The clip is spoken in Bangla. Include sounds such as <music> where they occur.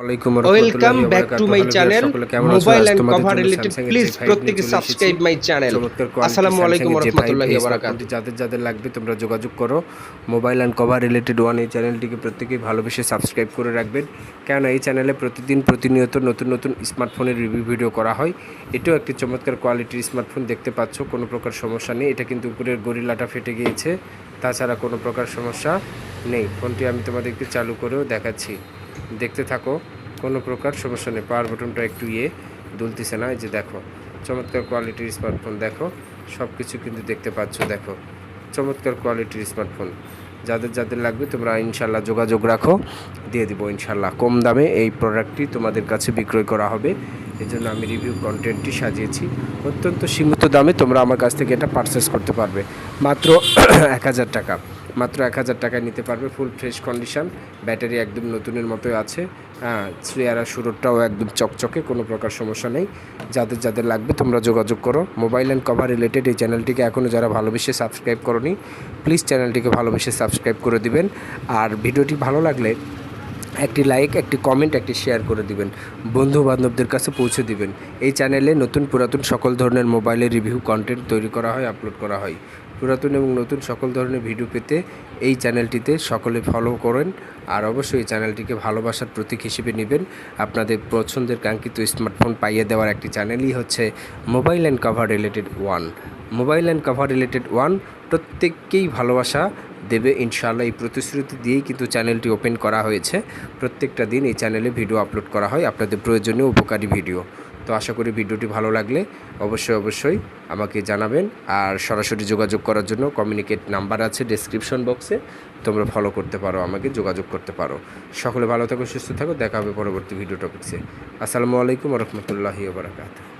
ওয়ালাইকুম welcome back to my channel mobile and cover related please প্রত্যেকে প্রত্যেকে সাবস্ক্রাইব মাই চ্যানেল আসসালামু আলাইকুম রহমতুল্লাহি ওয়া বারাকাতুহু। যাদের যাদের লাগবে তোমরা যোগাযোগ করো। মোবাইল কভার রিলেটেড ওয়ান এই চ্যানেলটিকে প্রত্যেকেই ভালোবেসে সাবস্ক্রাইব করে রাখবেন। এই চ্যানেলে প্রতিদিন প্রতিনিয়ত নতুন নতুন স্মার্টফোনের রিভিউ ভিডিও করা হয়। এটাও একটি চমৎকার কোয়ালিটির স্মার্টফোন দেখতে পাচ্ছ কোনো প্রকার সমস্যা নেই। এটা কিন্তু উপরের গরিলাটা ফেটে গিয়েছে তাছাড়া কোনো প্রকার সমস্যা নেই। ফোনটি আমি তোমাদেরকে চালু করেও দেখাচ্ছি। দেখতে থাকো। কোনো প্রকার সমস্যা নেই। পাওয়ার বাটনটা একটু ইয়ে দুলতেছে না, এই যে দেখো। চমৎকার কোয়ালিটির স্মার্টফোন দেখো। সব কিছু কিন্তু দেখতে পাচ্ছ, দেখো। চমৎকার কোয়ালিটির স্মার্টফোন যাদের যাদের লাগবে তোমরা ইনশাল্লাহ যোগাযোগ রাখো। দিয়ে দিব ইনশাল্লাহ কম দামে এই প্রোডাক্টটি তোমাদের কাছে বিক্রয় করা হবে। এই জন্য আমি রিভিউ কন্টেন্টটি সাজিয়েছি। অত্যন্ত সীমিত দামে তোমরা আমার কাছ থেকে এটা পারচেস করতে পারবে। মাত্র <clears throat> এক হাজার টাকা। মাত্র এক হাজার টাকায় নিতে পারবে ফুল ফ্রেশ কন্ডিশন ব্যাটারি একদম নতুনের মতোই আছে। হ্যাঁ চেয়ারা সুরটাও একদম চকচকে, কোনো প্রকার সমস্যা নেই। যাদের যাদের লাগবে তোমরা যোগাযোগ করো। মোবাইল অ্যান্ড কভার রিলেটেড এই চ্যানেলটিকে এখনও যারা ভালোবেসে সাবস্ক্রাইব করনি প্লিজ চ্যানেলটিকে ভালোবেসে সাবস্ক্রাইব করে দিবেন। আর ভিডিওটি ভালো লাগলে একটি লাইক একটি কমেন্ট একটি শেয়ার করে দিবেন। বন্ধু বান্ধবদের কাছে পৌঁছে দিবেন। এই চ্যানেলে নতুন পুরাতন সকল ধরনের মোবাইলের রিভিউ কন্টেন্ট তৈরি করা হয় আপলোড করা হয়। পুরাতন এবং নতুন সকল ধরনের ভিডিও পেতে এই চ্যানেলটিতে সকলে ফলো করেন। আর অবশ্যই এই চ্যানেলটিকে ভালোবাসার প্রতীক হিসেবে নেবেন। আপনাদের পছন্দের কাঙ্ক্ষিত স্মার্টফোন পাইয়ে দেওয়ার একটি চ্যানেলই হচ্ছে mobile and cover related one mobile and cover related one প্রত্যেককেই ভালোবাসা দেবে ইনশাআল্লাহ। এই প্রতিশ্রুতি দিয়েই কিন্তু চ্যানেলটি ওপেন করা হয়েছে। প্রত্যেকটা দিন এই চ্যানেলে ভিডিও আপলোড করা হয়। আপনাদের প্রয়োজনীয় উপকারী ভিডিও তো আশা করি ভিডিওটি ভালো লাগলে অবশ্যই অবশ্যই আমাকে জানাবেন। আর সরাসরি যোগাযোগ করার জন্য কমিউনিকেট নাম্বার আছে ডিসক্রিপশন বক্সে তোমরা ফলো করতে পারো, আমাকে যোগাযোগ করতে পারো। সকলে ভালো থাকো, সুস্থ থাকো। দেখা হবে পরবর্তী ভিডিও টপিক্সে আসসালামু আলাইকুম রহমতুল্লাহি বারাকাতুহু।